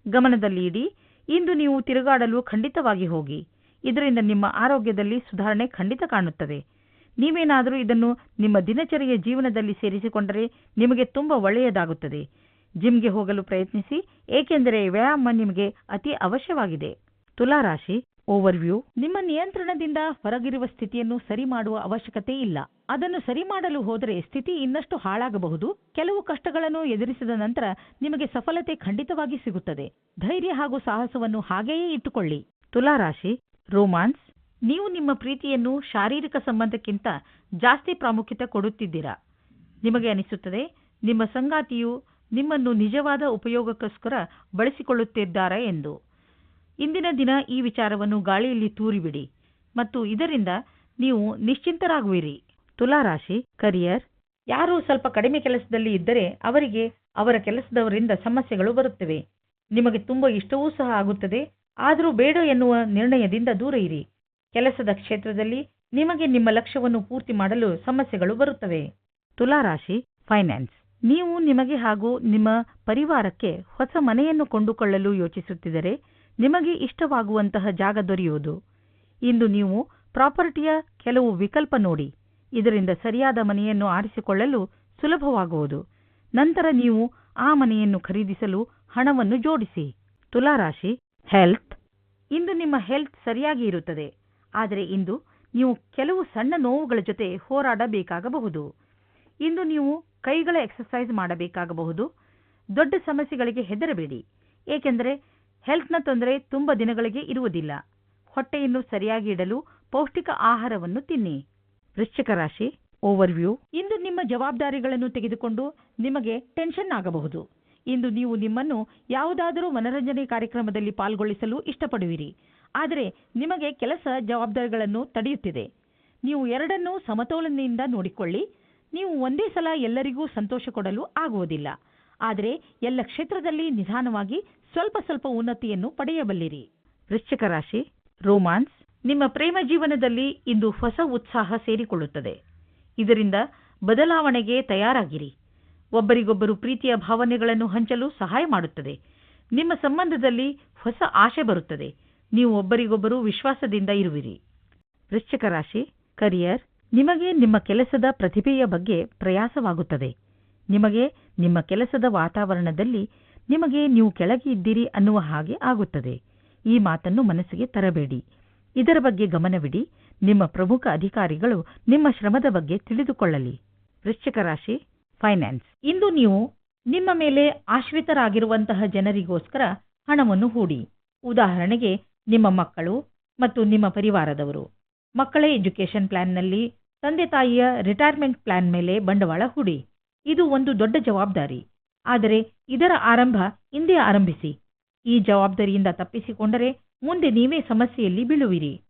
ಗಮನದಲ್ಲಿ ಇಡಿ ಇಂದು ನೀವು ತಿರುಗಾಡಲು ಖಂಡಿತವಾಗಿ ಹೋಗಿ. ಇದರಿಂದ ನಿಮ್ಮ ಆರೋಗ್ಯದಲ್ಲಿ ಸುಧಾರಣೆ ಖಂಡಿತ ಕಾಣುತ್ತದೆ. ನೀವೇನಾದರೂ ಇದನ್ನು ನಿಮ್ಮ ದಿನಚರಿಯ ಜೀವನದಲ್ಲಿ ಸೇರಿಸಿಕೊಂಡರೆ ನಿಮಗೆ ತುಂಬ ಒಳ್ಳೆಯದಾಗುತ್ತದೆ. ಜಿಮ್ಗೆ ಹೋಗಲು ಪ್ರಯತ್ನಿಸಿ, ಏಕೆಂದರೆ ವ್ಯಾಯಾಮ ನಿಮಗೆ ಅತಿ ಅವಶ್ಯವಾಗಿದೆ. ತುಲಾರಾಶಿ, ಓವರ್ವ್ಯೂ, ನಿಮ್ಮ ನಿಯಂತ್ರಣದಿಂದ ಹೊರಗಿರುವ ಸ್ಥಿತಿಯನ್ನು ಸರಿ ಮಾಡುವ ಅವಶ್ಯಕತೆ ಇಲ್ಲ. ಅದನ್ನು ಸರಿ ಮಾಡಲು ಹೋದರೆ ಸ್ಥಿತಿ ಇನ್ನಷ್ಟು ಹಾಳಾಗಬಹುದು. ಕೆಲವು ಕಷ್ಟಗಳನ್ನು ಎದುರಿಸಿದ ನಂತರ ನಿಮಗೆ ಸಫಲತೆ ಖಂಡಿತವಾಗಿ ಸಿಗುತ್ತದೆ. ಧೈರ್ಯ ಹಾಗೂ ಸಾಹಸವನ್ನು ಹಾಗೆಯೇ ಇಟ್ಟುಕೊಳ್ಳಿ. ತುಲಾರಾಶಿ ರೋಮಾನ್ಸ್, ನೀವು ನಿಮ್ಮ ಪ್ರೀತಿಯನ್ನು ಶಾರೀರಿಕ ಸಂಬಂಧಕ್ಕಿಂತ ಜಾಸ್ತಿ ಪ್ರಾಮುಖ್ಯತೆ ಕೊಡುತ್ತಿದ್ದೀರಾ? ನಿಮಗೆ ಅನಿಸುತ್ತದೆ, ನಿಮ್ಮ ಸಂಗಾತಿಯು ನಿಮ್ಮನ್ನು ನಿಜವಾದ ಉಪಯೋಗಕ್ಕೋಸ್ಕರ ಬಳಸಿಕೊಳ್ಳುತ್ತಿದ್ದಾರೆ ಎಂದು. ಇಂದಿನ ದಿನ ಈ ವಿಚಾರವನ್ನು ಗಾಳಿಯಲ್ಲಿ ತೂರಿಬಿಡಿ ಮತ್ತು ಇದರಿಂದ ನೀವು ನಿಶ್ಚಿಂತರಾಗುವಿರಿ. ತುಲಾರಾಶಿ, ಕರಿಯರ್, ಯಾರು ಸ್ವಲ್ಪ ಕಡಿಮೆ ಕೆಲಸದಲ್ಲಿ ಇದ್ದರೆ ಅವರಿಗೆ ಅವರ ಕೆಲಸದವರಿಂದ ಸಮಸ್ಯೆಗಳು ಬರುತ್ತವೆ. ನಿಮಗೆ ತುಂಬಾ ಇಷ್ಟವೂ ಸಹ ಆಗುತ್ತದೆ ಆದರೂ ಬೇಡ ಎನ್ನುವ ನಿರ್ಣಯದಿಂದ ದೂರ ಇರಿ. ಕೆಲಸದ ಕ್ಷೇತ್ರದಲ್ಲಿ ನಿಮಗೆ ನಿಮ್ಮ ಲಕ್ಷ್ಯವನ್ನು ಪೂರ್ತಿ ಮಾಡಲು ಸಮಸ್ಯೆಗಳು ಬರುತ್ತವೆ. ತುಲಾರಾಶಿ, ಫೈನಾನ್ಸ್. ನೀವು ನಿಮಗೆ ಹಾಗೂ ನಿಮ್ಮ ಪರಿವಾರಕ್ಕೆ ಹೊಸ ಮನೆಯನ್ನು ಕೊಂಡುಕೊಳ್ಳಲು ಯೋಚಿಸುತ್ತಿದ್ದರೆ ನಿಮಗೆ ಇಷ್ಟವಾಗುವಂತಹ ಜಾಗ ದೊರೆಯುವುದು. ಇಂದು ನೀವು ಪ್ರಾಪರ್ಟಿಯ ಕೆಲವು ವಿಕಲ್ಪ ನೋಡಿ. ಇದರಿಂದ ಸರಿಯಾದ ಮನೆಯನ್ನು ಆರಿಸಿಕೊಳ್ಳಲು ಸುಲಭವಾಗುವುದು. ನಂತರ ನೀವು ಆ ಮನೆಯನ್ನು ಖರೀದಿಸಲು ಹಣವನ್ನು ಜೋಡಿಸಿ. ತುಲಾರಾಶಿ ಹೆಲ್ತ್. ಇಂದು ನಿಮ್ಮ ಹೆಲ್ತ್ ಸರಿಯಾಗಿ ಇರುತ್ತದೆ. ಆದರೆ ಇಂದು ನೀವು ಕೆಲವು ಸಣ್ಣ ನೋವುಗಳ ಜೊತೆ ಹೋರಾಡಬೇಕಾಗಬಹುದು. ಇಂದು ನೀವು ಕೈಗಳ ಎಕ್ಸರ್ಸೈಸ್ ಮಾಡಬೇಕಾಗಬಹುದು. ದೊಡ್ಡ ಸಮಸ್ಯೆಗಳಿಗೆ ಹೆದರಬೇಡಿ. ಏಕೆಂದರೆ ಹೆಲ್ತ್ನ ತೊಂದರೆ ತುಂಬ ದಿನಗಳಿಗೆ ಇರುವುದಿಲ್ಲ. ಹೊಟ್ಟೆಯನ್ನು ಸರಿಯಾಗಿ ಇಡಲು ಪೌಷ್ಟಿಕ ಆಹಾರವನ್ನು ತಿನ್ನಿ. ವೃಶ್ಚಿಕ ರಾಶಿ ಓವರ್ವ್ಯೂ ಇಂದು ನಿಮ್ಮ ಜವಾಬ್ದಾರಿಗಳನ್ನು ತೆಗೆದುಕೊಂಡು ನಿಮಗೆ ಟೆನ್ಷನ್ ಆಗಬಹುದು. ಇಂದು ನೀವು ನಿಮ್ಮನ್ನು ಯಾವುದಾದರೂ ಮನರಂಜನೆ ಕಾರ್ಯಕ್ರಮದಲ್ಲಿ ಪಾಲ್ಗೊಳಿಸಲು ಇಷ್ಟಪಡುವಿರಿ. ಆದರೆ ನಿಮಗೆ ಕೆಲಸ ಜವಾಬ್ದಾರಿಗಳನ್ನು ತಡೆಯುತ್ತಿದೆ. ನೀವು ಎರಡನ್ನೂ ಸಮತೋಲನೆಯಿಂದ ನೋಡಿಕೊಳ್ಳಿ. ನೀವು ಒಂದೇ ಸಲ ಎಲ್ಲರಿಗೂ ಸಂತೋಷ ಕೊಡಲು ಆಗುವುದಿಲ್ಲ. ಆದರೆ ಎಲ್ಲ ಕ್ಷೇತ್ರದಲ್ಲಿ ನಿಧಾನವಾಗಿ ಸ್ವಲ್ಪ ಸ್ವಲ್ಪ ಉನ್ನತಿಯನ್ನು ಪಡೆಯಬಲ್ಲಿರಿ. ವೃಶ್ಚಿಕ ರಾಶಿ, ರೋಮಾನ್ಸ್, ನಿಮ್ಮ ಪ್ರೇಮ ಜೀವನದಲ್ಲಿ ಇಂದು ಹೊಸ ಉತ್ಸಾಹ ಸೇರಿಕೊಳ್ಳುತ್ತದೆ. ಇದರಿಂದ ಬದಲಾವಣೆಗೆ ತಯಾರಾಗಿರಿ. ಒಬ್ಬರಿಗೊಬ್ಬರು ಪ್ರೀತಿಯ ಭಾವನೆಗಳನ್ನು ಹಂಚಲು ಸಹಾಯ ಮಾಡುತ್ತದೆ. ನಿಮ್ಮ ಸಂಬಂಧದಲ್ಲಿ ಹೊಸ ಆಶೆ ಬರುತ್ತದೆ. ನೀವು ಒಬ್ಬರಿಗೊಬ್ಬರು ವಿಶ್ವಾಸದಿಂದ ಇರುವಿರಿ. ವೃಶ್ಚಿಕ ರಾಶಿ ಕರಿಯರ್ ನಿಮಗೆ ನಿಮ್ಮ ಕೆಲಸದ ಪ್ರತಿಭೆಯ ಬಗ್ಗೆ ಪ್ರಯಾಸವಾಗುತ್ತದೆ. ನಿಮಗೆ ನಿಮ್ಮ ಕೆಲಸದ ವಾತಾವರಣದಲ್ಲಿ ನಿಮಗೆ ನೀವು ಕೆಳಗೆ ಇದ್ದೀರಿ ಅನ್ನುವ ಹಾಗೆ ಆಗುತ್ತದೆ. ಈ ಮಾತನ್ನು ಮನಸ್ಸಿಗೆ ತರಬೇಡಿ. ಇದರ ಬಗ್ಗೆ ಗಮನವಿಡಿ. ನಿಮ್ಮ ಪ್ರಮುಖ ಅಧಿಕಾರಿಗಳು ನಿಮ್ಮ ಶ್ರಮದ ಬಗ್ಗೆ ತಿಳಿದುಕೊಳ್ಳಲಿ. ವೃಶ್ಚಿಕ ರಾಶಿ ಫೈನಾನ್ಸ್. ಇಂದು ನೀವು ನಿಮ್ಮ ಮೇಲೆ ಆಶ್ರಿತರಾಗಿರುವಂತಹ ಜನರಿಗೋಸ್ಕರ ಹಣವನ್ನು ಹೂಡಿ. ಉದಾಹರಣೆಗೆ, ನಿಮ್ಮ ಮಕ್ಕಳು ಮತ್ತು ನಿಮ್ಮ ಪರಿವಾರದವರು. ಮಕ್ಕಳ ಎಜುಕೇಷನ್ ಪ್ಲಾನ್ನಲ್ಲಿ, ತಂದೆ ತಾಯಿಯ ರಿಟೈರ್ಮೆಂಟ್ ಪ್ಲಾನ್ ಮೇಲೆ ಬಂಡವಾಳ ಹೂಡಿ. ಇದು ಒಂದು ದೊಡ್ಡ ಜವಾಬ್ದಾರಿ. ಆದರೆ, ಇದರ ಆರಂಭ ಇಂದೇ ಆರಂಭಿಸಿ. ಈ ಜವಾಬ್ದಾರಿಯಿಂದ ತಪ್ಪಿಸಿಕೊಂಡರೆ ಮುಂದೆ ನೀವೇ ಸಮಸ್ಯೆಯಲ್ಲಿ ಬೀಳುವಿರಿ.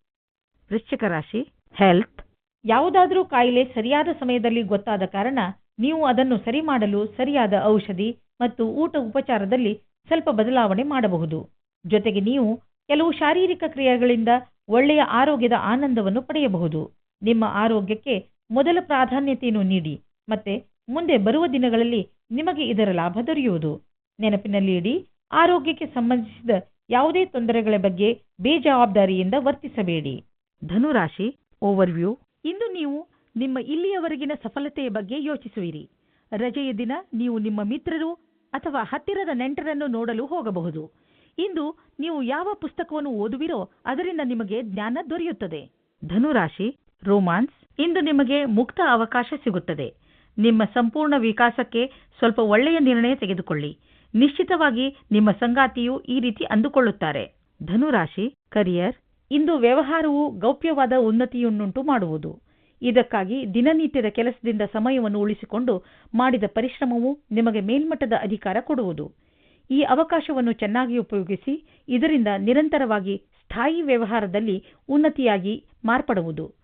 ವೃಶ್ಚಿಕ ರಾಶಿ, ಹೆಲ್ತ್. ಯಾವುದಾದರೂ ಕಾಯಿಲೆ ಸರಿಯಾದ ಸಮಯದಲ್ಲಿ ಗೊತ್ತಾದ ಕಾರಣ ನೀವು ಅದನ್ನು ಸರಿ ಮಾಡಲು ಸರಿಯಾದ ಔಷಧಿ ಮತ್ತು ಊಟ ಉಪಚಾರದಲ್ಲಿ ಸ್ವಲ್ಪ ಬದಲಾವಣೆ ಮಾಡಬಹುದು. ಜೊತೆಗೆ ನೀವು ಕೆಲವು ಶಾರೀರಿಕ ಕ್ರಿಯೆಗಳಿಂದ ಒಳ್ಳೆಯ ಆರೋಗ್ಯದ ಆನಂದವನ್ನು ಪಡೆಯಬಹುದು. ನಿಮ್ಮ ಆರೋಗ್ಯಕ್ಕೆ ಮೊದಲ ಪ್ರಾಧಾನ್ಯತೆಯನ್ನು ನೀಡಿ ಮತ್ತೆ ಮುಂದೆ ಬರುವ ದಿನಗಳಲ್ಲಿ ನಿಮಗೆ ಇದರ ಲಾಭ ದೊರೆಯುವುದು. ನೆನಪಿನಲ್ಲಿ ಇಡಿ ಆರೋಗ್ಯಕ್ಕೆ ಸಂಬಂಧಿಸಿದ ಯಾವುದೇ ತೊಂದರೆಗಳ ಬಗ್ಗೆ ಬೇಜವಾಬ್ದಾರಿಯಿಂದ ವರ್ತಿಸಬೇಡಿ. ಧನುರಾಶಿ ಓವರ್ವ್ಯೂ ಇಂದು ನೀವು ನಿಮ್ಮ ಇಲ್ಲಿಯವರೆಗಿನ ಸಫಲತೆಯ ಬಗ್ಗೆ ಯೋಚಿಸುವಿರಿ. ರಜೆಯ ದಿನ ನೀವು ನಿಮ್ಮ ಮಿತ್ರರು ಅಥವಾ ಹತ್ತಿರದ ನೆಂಟರನ್ನು ನೋಡಲು ಹೋಗಬಹುದು. ಇಂದು ನೀವು ಯಾವ ಪುಸ್ತಕವನ್ನು ಓದುವಿರೋ ಅದರಿಂದ ನಿಮಗೆ ಜ್ಞಾನ ದೊರೆಯುತ್ತದೆ. ಧನುರಾಶಿ, ರೋಮಾನ್ಸ್, ಇಂದು ನಿಮಗೆ ಮುಕ್ತ ಅವಕಾಶ ಸಿಗುತ್ತದೆ. ನಿಮ್ಮ ಸಂಪೂರ್ಣ ವಿಕಾಸಕ್ಕೆ ಸ್ವಲ್ಪ ಒಳ್ಳೆಯ ನಿರ್ಣಯ ತೆಗೆದುಕೊಳ್ಳಿ. ನಿಶ್ಚಿತವಾಗಿ ನಿಮ್ಮ ಸಂಗಾತಿಯು ಈ ರೀತಿ ಅಂದುಕೊಳ್ಳುತ್ತಾರೆ. ಧನುರಾಶಿ, ಕರಿಯರ್, ಇಂದು ವ್ಯವಹಾರವು ಗೌಪ್ಯವಾದ ಉನ್ನತಿಯನ್ನುಂಟು ಮಾಡುವುದು. ಇದಕ್ಕಾಗಿ ದಿನನಿತ್ಯದ ಕೆಲಸದಿಂದ ಸಮಯವನ್ನು ಉಳಿಸಿಕೊಂಡು ಮಾಡಿದ ಪರಿಶ್ರಮವು ನಿಮಗೆ ಮೇಲ್ಮಟ್ಟದ ಅಧಿಕಾರ ಕೊಡುವುದು. ಈ ಅವಕಾಶವನ್ನು ಚೆನ್ನಾಗಿ ಉಪಯೋಗಿಸಿ ಇದರಿಂದ ನಿರಂತರವಾಗಿ ಸ್ಥಾಯಿ ವ್ಯವಹಾರದಲ್ಲಿ ಉನ್ನತಿಯಾಗಿ ಮಾರ್ಪಡುವುದು.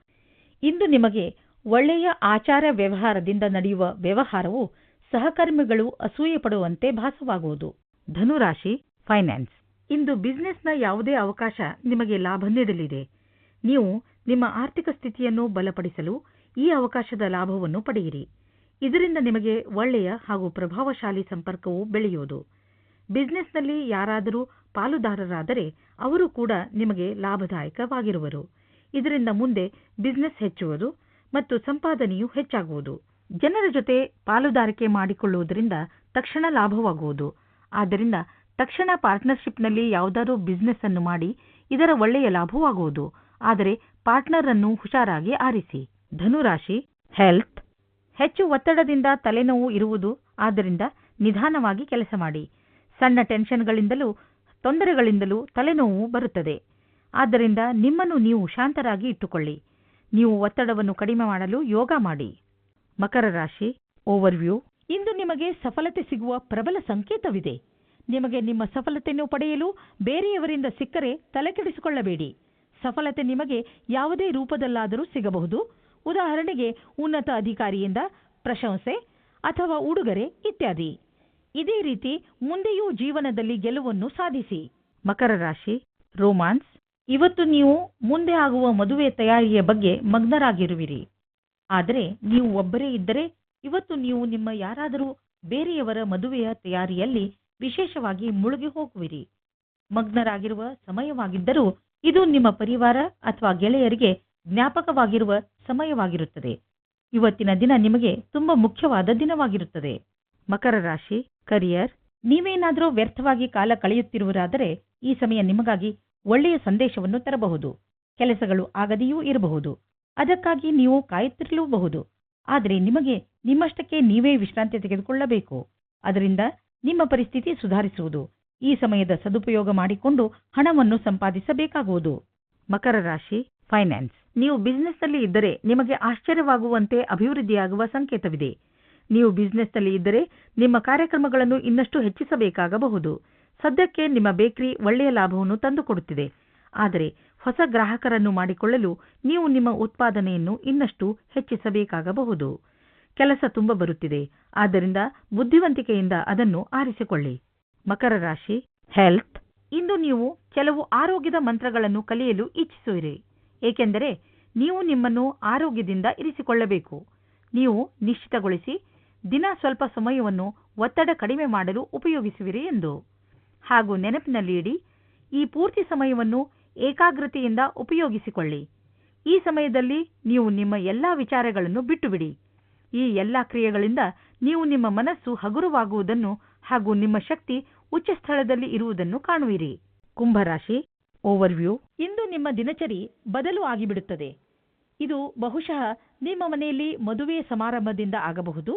ಇಂದು ನಿಮಗೆ ಒಳ್ಳೆಯ ಆಚಾರ ವ್ಯವಹಾರದಿಂದ ನಡೆಯುವ ವ್ಯವಹಾರವು ಸಹಕರ್ಮಿಗಳು ಅಸೂಯೆ ಪಡುವಂತೆ ಭಾಸವಾಗುವುದು. ಧನುರಾಶಿ ಫೈನಾನ್ಸ್. ಇಂದು ಬಿಸಿನೆಸ್ನ ಯಾವುದೇ ಅವಕಾಶ ನಿಮಗೆ ಲಾಭ ನೀಡಲಿದೆ. ನೀವು ನಿಮ್ಮ ಆರ್ಥಿಕ ಸ್ಥಿತಿಯನ್ನು ಬಲಪಡಿಸಲು ಈ ಅವಕಾಶದ ಲಾಭವನ್ನು ಪಡೆಯಿರಿ. ಇದರಿಂದ ನಿಮಗೆ ಒಳ್ಳೆಯ ಹಾಗೂ ಪ್ರಭಾವಶಾಲಿ ಸಂಪರ್ಕವು ಬೆಳೆಯುವುದು. ಬಿಸ್ನೆಸ್ನಲ್ಲಿ ಯಾರಾದರೂ ಪಾಲುದಾರರಾದರೆ ಅವರು ಕೂಡ ನಿಮಗೆ ಲಾಭದಾಯಕವಾಗಿರುವರು. ಇದರಿಂದ ಮುಂದೆ ಬಿಸ್ನೆಸ್ ಹೆಚ್ಚುವುದು ಮತ್ತು ಸಂಪಾದನೆಯು ಹೆಚ್ಚಾಗುವುದು. ಜನರ ಜೊತೆ ಪಾಲುದಾರಿಕೆ ಮಾಡಿಕೊಳ್ಳುವುದರಿಂದ ತಕ್ಷಣ ಲಾಭವಾಗುವುದು. ಆದ್ದರಿಂದ ತಕ್ಷಣ ಪಾರ್ಟ್ನರ್ಶಿಪ್ನಲ್ಲಿ ಯಾವುದಾದರೂ ಬಿಸ್ನೆಸ್ ಅನ್ನು ಮಾಡಿ ಇದರ ಒಳ್ಳೆಯ ಲಾಭವಾಗುವುದು. ಆದರೆ ಪಾರ್ಟ್ನರ್ ಅನ್ನು ಹುಷಾರಾಗಿ ಆರಿಸಿ. ಧನುರಾಶಿ, ಹೆಲ್ತ್, ಹೆಚ್ಚು ಒತ್ತಡದಿಂದ ತಲೆನೋವು ಇರುವುದು, ಆದ್ದರಿಂದ ನಿಧಾನವಾಗಿ ಕೆಲಸ ಮಾಡಿ. ಸಣ್ಣ ಟೆನ್ಷನ್ಗಳಿಂದಲೂ, ತೊಂದರೆಗಳಿಂದಲೂ ತಲೆನೋವು ಬರುತ್ತದೆ. ಆದ್ದರಿಂದ ನಿಮ್ಮನ್ನು ನೀವು ಶಾಂತರಾಗಿ ಇಟ್ಟುಕೊಳ್ಳಿ. ನೀವು ಒತ್ತಡವನ್ನು ಕಡಿಮೆ ಮಾಡಲು ಯೋಗ ಮಾಡಿ. ಮಕರ ರಾಶಿ, ಓವರ್ವ್ಯೂ. ಇಂದು ನಿಮಗೆ ಸಫಲತೆ ಸಿಗುವ ಪ್ರಬಲ ಸಂಕೇತವಿದೆ. ನಿಮಗೆ ನಿಮ್ಮ ಸಫಲತೆಯನ್ನು ಪಡೆಯಲು ಬೇರೆಯವರಿಂದ ಸಿಕ್ಕರೆ ತಲೆಕೆಡಿಸಿಕೊಳ್ಳಬೇಡಿ ಸಫಲತೆ ನಿಮಗೆ ಯಾವುದೇ ರೂಪದಲ್ಲಾದರೂ ಸಿಗಬಹುದು. ಉದಾಹರಣೆಗೆ, ಉನ್ನತ ಅಧಿಕಾರಿಯಿಂದ ಪ್ರಶಂಸೆ ಅಥವಾ ಉಡುಗೊರೆ ಇತ್ಯಾದಿ. ಇದೇ ರೀತಿ ಮುಂದೆಯೂ ಜೀವನದಲ್ಲಿ ಗೆಲುವನ್ನು ಸಾಧಿಸಿ. ಮಕರ ರಾಶಿ, ರೋಮಾನ್ಸ್, ಇವತ್ತು ನೀವು ಮುಂದೆ ಆಗುವ ಮದುವೆ ತಯಾರಿಯ ಬಗ್ಗೆ ಮಗ್ನರಾಗಿರುವಿರಿ. ಆದರೆ, ನೀವು ಒಬ್ಬರೇ ಇದ್ದರೆ, ಇವತ್ತು ನೀವು ನಿಮ್ಮ ಯಾರಾದರೂ ಬೇರೆಯವರ ಮದುವೆಯ ತಯಾರಿಯಲ್ಲಿ ವಿಶೇಷವಾಗಿ ಮುಳುಗಿ ಹೋಗುವಿರಿ. ಮಗ್ನರಾಗಿರುವ ಸಮಯವಾಗಿದ್ದರೂ ಇದು ನಿಮ್ಮ ಪರಿವಾರ ಅಥವಾ ಗೆಳೆಯರಿಗೆ ಜ್ಞಾಪಕವಾಗಿರುವ ಸಮಯವಾಗಿರುತ್ತದೆ. ಇವತ್ತಿನ ದಿನ ನಿಮಗೆ ತುಂಬಾ ಮುಖ್ಯವಾದ ದಿನವಾಗಿರುತ್ತದೆ. ಮಕರ ರಾಶಿ ಕರಿಯರ್ ನೀವೇನಾದರೂ ವ್ಯರ್ಥವಾಗಿ ಕಾಲ ಕಳೆಯುತ್ತಿರುವರಾದರೆ ಈ ಸಮಯ ನಿಮಗಾಗಿ ಒಳ್ಳೆಯ ಸಂದೇಶವನ್ನು ತರಬಹುದು. ಕೆಲಸಗಳು ಆಗದೆಯೂ ಇರಬಹುದು. ಅದಕ್ಕಾಗಿ ನೀವು ಕಾಯುತ್ತಿರಲೂಬಹುದು. ಆದರೆ ನಿಮಗೆ ನಿಮ್ಮಷ್ಟಕ್ಕೆ ನೀವೇ ವಿಶ್ರಾಂತಿ ತೆಗೆದುಕೊಳ್ಳಬೇಕು. ಅದರಿಂದ ನಿಮ್ಮ ಪರಿಸ್ಥಿತಿ ಸುಧಾರಿಸುವುದು. ಈ ಸಮಯದ ಸದುಪಯೋಗ ಮಾಡಿಕೊಂಡು ಹಣವನ್ನು ಸಂಪಾದಿಸಬೇಕಾಗುವುದು. ಮಕರ ರಾಶಿ ಫೈನಾನ್ಸ್ ನೀವು ಬಿಸ್ನೆಸ್ನಲ್ಲಿ ಇದ್ದರೆ ನಿಮಗೆ ಆಶ್ಚರ್ಯವಾಗುವಂತೆ ಅಭಿವೃದ್ಧಿಯಾಗುವ ಸಂಕೇತವಿದೆ. ನೀವು ಬಿಸ್ನೆಸ್ನಲ್ಲಿ ಇದ್ದರೆ ನಿಮ್ಮ ಕಾರ್ಯಕ್ರಮಗಳನ್ನು ಇನ್ನಷ್ಟು ಹೆಚ್ಚಿಸಬೇಕಾಗಬಹುದು. ಸದ್ಯಕ್ಕೆ ನಿಮ್ಮ ಬೇಕರಿ ಒಳ್ಳೆಯ ಲಾಭವನ್ನು ತಂದುಕೊಡುತ್ತಿದೆ. ಆದರೆ ಹೊಸ ಗ್ರಾಹಕರನ್ನು ಮಾಡಿಕೊಳ್ಳಲು ನೀವು ನಿಮ್ಮ ಉತ್ಪಾದನೆಯನ್ನು ಇನ್ನಷ್ಟು ಹೆಚ್ಚಿಸಬೇಕಾಗಬಹುದು. ಕೆಲಸ ತುಂಬ ಬರುತ್ತಿದೆ. ಆದ್ದರಿಂದ ಬುದ್ಧಿವಂತಿಕೆಯಿಂದ ಅದನ್ನು ಆರಿಸಿಕೊಳ್ಳಿ. ಮಕರ ರಾಶಿ ಹೆಲ್ತ್ ಇಂದು ನೀವು ಕೆಲವು ಆರೋಗ್ಯದ ಮಂತ್ರಗಳನ್ನು ಕಲಿಯಲು ಇಚ್ಛಿಸುವಿರಿ. ಏಕೆಂದರೆ ನೀವು ನಿಮ್ಮನ್ನು ಆರೋಗ್ಯದಿಂದ ಇರಿಸಿಕೊಳ್ಳಬೇಕು. ನೀವು ನಿಶ್ಚಿತಗೊಳಿಸಿ ದಿನ ಸ್ವಲ್ಪ ಸಮಯವನ್ನು ಒತ್ತಡ ಕಡಿಮೆ ಮಾಡಲು ಉಪಯೋಗಿಸುವಿರಿ ಎಂದು. ಹಾಗೂ ನೆನಪಿನಲ್ಲಿ ಇಡಿ, ಈ ಪೂರ್ತಿ ಸಮಯವನ್ನು ಏಕಾಗ್ರತೆಯಿಂದ ಉಪಯೋಗಿಸಿಕೊಳ್ಳಿ. ಈ ಸಮಯದಲ್ಲಿ ನೀವು ನಿಮ್ಮ ಎಲ್ಲಾ ವಿಚಾರಗಳನ್ನು ಬಿಟ್ಟುಬಿಡಿ. ಈ ಎಲ್ಲಾ ಕ್ರಿಯೆಗಳಿಂದ ನೀವು ನಿಮ್ಮ ಮನಸ್ಸು ಹಗುರವಾಗುವುದನ್ನು ಹಾಗೂ ನಿಮ್ಮ ಶಕ್ತಿ ಉಚ್ಚ ಸ್ಥಳದಲ್ಲಿ ಇರುವುದನ್ನು ಕಾಣುವಿರಿ. ಕುಂಭರಾಶಿ ಓವರ್ವ್ಯೂ ಇಂದು ನಿಮ್ಮ ದಿನಚರಿ ಬದಲು ಆಗಿಬಿಡುತ್ತದೆ. ಇದು ಬಹುಶಃ ನಿಮ್ಮ ಮನೆಯಲ್ಲಿ ಮದುವೆ ಸಮಾರಂಭದಿಂದ ಆಗಬಹುದು.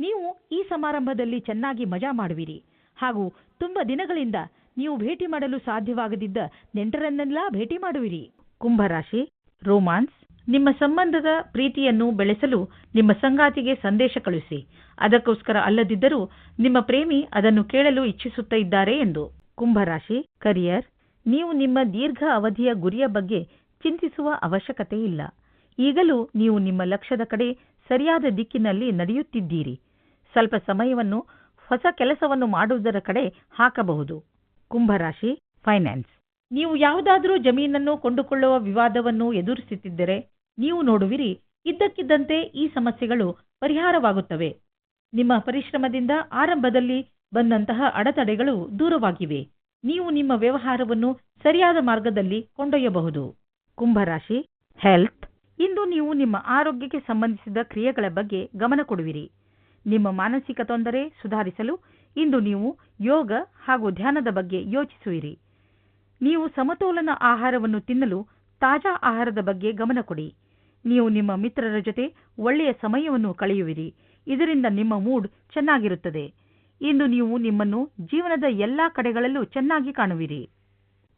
ನೀವು ಈ ಸಮಾರಂಭದಲ್ಲಿ ಚೆನ್ನಾಗಿ ಮಜಾ ಮಾಡುವಿರಿ. ಹಾಗೂ ತುಂಬ ದಿನಗಳಿಂದ ನೀವು ಭೇಟಿ ಮಾಡಲು ಸಾಧ್ಯವಾಗದಿದ್ದ ನೆಂಟರನ್ನೆಲ್ಲ ಭೇಟಿ ಮಾಡುವಿರಿ. ಕುಂಭರಾಶಿ ರೋಮಾನ್ಸ್ ನಿಮ್ಮ ಸಂಬಂಧದ ಪ್ರೀತಿಯನ್ನು ಬೆಳೆಸಲು ನಿಮ್ಮ ಸಂಗಾತಿಗೆ ಸಂದೇಶ ಕಳುಹಿಸಿ. ಅದಕ್ಕೋಸ್ಕರ ಅಲ್ಲದಿದ್ದರೂ ನಿಮ್ಮ ಪ್ರೇಮಿ ಅದನ್ನು ಕೇಳಲು ಇಚ್ಛಿಸುತ್ತಾ ಇದ್ದಾರೆ ಎಂದು. ಕುಂಭರಾಶಿ, ಕರಿಯರ್, ನೀವು ನಿಮ್ಮ ದೀರ್ಘ ಅವಧಿಯ ಗುರಿಯ ಬಗ್ಗೆ ಚಿಂತಿಸುವ ಅವಶ್ಯಕತೆ ಇಲ್ಲ. ಈಗಲೂ ನೀವು ನಿಮ್ಮ ಲಕ್ಷ್ಯದ ಕಡೆ ಸರಿಯಾದ ದಿಕ್ಕಿನಲ್ಲಿ ನಡೆಯುತ್ತಿದ್ದೀರಿ. ಸ್ವಲ್ಪ ಸಮಯವನ್ನು, ಹೊಸ ಕೆಲಸವನ್ನು ಮಾಡುವುದರ ಕಡೆ ಹಾಕಬಹುದು. ಕುಂಭರಾಶಿ, ಫೈನಾನ್ಸ್. ನೀವು ಯಾವುದಾದರೂ ಜಮೀನನ್ನು ಕೊಂಡುಕೊಳ್ಳುವ ವಿವಾದವನ್ನು ಎದುರಿಸುತ್ತಿದ್ದರೆ ನೀವು ನೋಡುವಿರಿ, ಇದ್ದಕ್ಕಿದ್ದಂತೆ ಈ ಸಮಸ್ಯೆಗಳು ಪರಿಹಾರವಾಗುತ್ತವೆ. ನಿಮ್ಮ ಪರಿಶ್ರಮದಿಂದ ಆರಂಭದಲ್ಲಿ ಬಂದಂತಹ ಅಡೆತಡೆಗಳು ದೂರವಾಗಿವೆ. ನೀವು ನಿಮ್ಮ ವ್ಯವಹಾರವನ್ನು ಸರಿಯಾದ ಮಾರ್ಗದಲ್ಲಿ ಕೊಂಡೊಯ್ಯಬಹುದು. ಕುಂಭರಾಶಿ, ಹೆಲ್ತ್. ಇಂದು ನೀವು ನಿಮ್ಮ ಆರೋಗ್ಯಕ್ಕೆ ಸಂಬಂಧಿಸಿದ ಕ್ರಿಯೆಗಳ ಬಗ್ಗೆ ಗಮನ ಕೊಡುವಿರಿ. ನಿಮ್ಮ ಮಾನಸಿಕ ತೊಂದರೆ ಸುಧಾರಿಸಲು ಇಂದು ನೀವು ಯೋಗ ಹಾಗೂ ಧ್ಯಾನದ ಬಗ್ಗೆ ಯೋಚಿಸುವಿರಿ. ನೀವು ಸಮತೋಲನ ಆಹಾರವನ್ನು ತಿನ್ನಲು ತಾಜಾ ಆಹಾರದ ಬಗ್ಗೆ ಗಮನ ಕೊಡಿ. ನೀವು ನಿಮ್ಮ ಮಿತ್ರರ ಜೊತೆ ಒಳ್ಳೆಯ ಸಮಯವನ್ನು ಕಳೆಯುವಿರಿ. ಇದರಿಂದ ನಿಮ್ಮ ಮೂಡ್ ಚೆನ್ನಾಗಿರುತ್ತದೆ. ಇಂದು ನೀವು ನಿಮ್ಮನ್ನು ಜೀವನದ ಎಲ್ಲಾ ಕಡೆಗಳಲ್ಲೂ ಚೆನ್ನಾಗಿ ಕಾಣುವಿರಿ.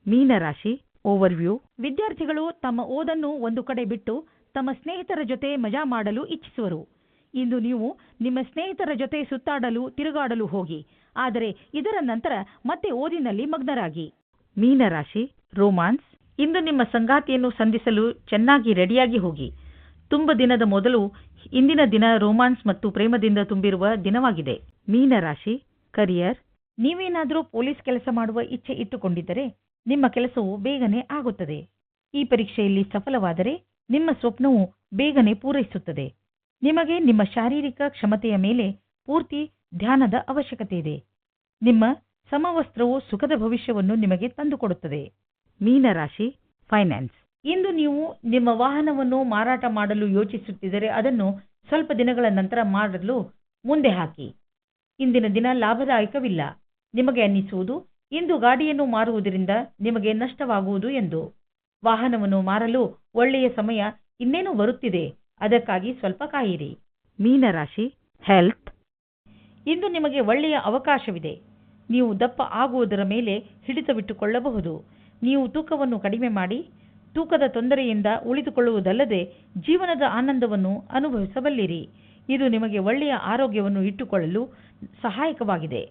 ಮೀನರಾಶಿ ಓವರ್ವ್ಯೂ ವಿದ್ಯಾರ್ಥಿಗಳು ತಮ್ಮ ಓದನ್ನು ಒಂದು ಕಡೆ ಬಿಟ್ಟು ತಮ್ಮ ಸ್ನೇಹಿತರ ಜೊತೆ ಮಜಾ ಮಾಡಲು ಇಚ್ಛಿಸುವರು. ಇಂದು ನೀವು ನಿಮ್ಮ ಸ್ನೇಹಿತರ ಜೊತೆ ಸುತ್ತಾಡಲು, ತಿರುಗಾಡಲು ಹೋಗಿ. ಆದರೆ ಇದರ ನಂತರ ಮತ್ತೆ ಓದಿನಲ್ಲಿ ಮಗ್ನರಾಗಿ. ಮೀನರಾಶಿ ರೋಮಾನ್ಸ್ ಇಂದು ನಿಮ್ಮ ಸಂಗಾತಿಯನ್ನು ಸಂಧಿಸಲು ಚೆನ್ನಾಗಿ ರೆಡಿಯಾಗಿ ಹೋಗಿ. ತುಂಬ ದಿನದ ಮೊದಲು ಇಂದಿನ ದಿನ ರೋಮಾನ್ಸ್ ಮತ್ತು ಪ್ರೇಮದಿಂದ ತುಂಬಿರುವ ದಿನವಾಗಿದೆ. ಮೀನರಾಶಿ, ಕರಿಯರ್, ನೀವೇನಾದರೂ ಪೊಲೀಸ್ ಕೆಲಸ ಮಾಡುವ ಇಚ್ಛೆ ಇಟ್ಟುಕೊಂಡಿದ್ದರೆ ನಿಮ್ಮ ಕೆಲಸವು ಬೇಗನೆ ಆಗುತ್ತದೆ. ಈ ಪರೀಕ್ಷೆಯಲ್ಲಿ ಸಫಲವಾದರೆ ನಿಮ್ಮ ಸ್ವಪ್ನವು ಬೇಗನೆ ಪೂರೈಸುತ್ತದೆ. ನಿಮಗೆ ನಿಮ್ಮ ಶಾರೀರಿಕ ಕ್ಷಮತೆಯ ಮೇಲೆ ಪೂರ್ತಿ ಧ್ಯಾನದ ಅವಶ್ಯಕತೆ ಇದೆ. ನಿಮ್ಮ ಸಮವಸ್ತ್ರವು ಸುಖದ ಭವಿಷ್ಯವನ್ನು ನಿಮಗೆ ತಂದುಕೊಡುತ್ತದೆ. ಮೀನರಾಶಿ ಫೈನಾನ್ಸ್ ಇಂದು ನೀವು ನಿಮ್ಮ ವಾಹನವನ್ನು ಮಾರಾಟ ಮಾಡಲು ಯೋಚಿಸುತ್ತಿದ್ದರೆ ಅದನ್ನು ಸ್ವಲ್ಪ ದಿನಗಳ ನಂತರ ಮಾಡಲು ಮುಂದೆ ಹಾಕಿ. ಇಂದಿನ ದಿನ ಲಾಭದಾಯಕವಿಲ್ಲ. ನಿಮಗೆ ಅನ್ನಿಸುವುದು ಇಂದು ಗಾಡಿಯನ್ನು ಮಾರುವುದರಿಂದ ನಿಮಗೆ ನಷ್ಟವಾಗುವುದು ಎಂದು. ವಾಹನವನ್ನು ಮಾರಲು ಒಳ್ಳೆಯ ಸಮಯ ಇನ್ನೇನು ಬರುತ್ತಿದೆ. ಅದಕ್ಕಾಗಿ ಸ್ವಲ್ಪ ಕಾಯಿರಿ. ಮೀನರಾಶಿ ಹೆಲ್ತ್ ಇಂದು ನಿಮಗೆ ಒಳ್ಳೆಯ ಅವಕಾಶವಿದೆ. ನೀವು ದಪ್ಪ ಆಗುವುದರ ಮೇಲೆ ಹಿಡಿತವಿಟ್ಟುಕೊಳ್ಳಬಹುದು. ನೀವು ತೂಕವನ್ನು ಕಡಿಮೆ ಮಾಡಿ ತೂಕದ ತೊಂದರೆಯಿಂದ ಉಳಿದುಕೊಳ್ಳುವುದಲ್ಲದೆ ಜೀವನದ ಆನಂದವನ್ನು ಅನುಭವಿಸಬಲ್ಲಿರಿ. ಇದು ನಿಮಗೆ ಒಳ್ಳೆಯ ಆರೋಗ್ಯವನ್ನು ಇಟ್ಟುಕೊಳ್ಳಲು ಸಹಾಯಕವಾಗಿದೆ.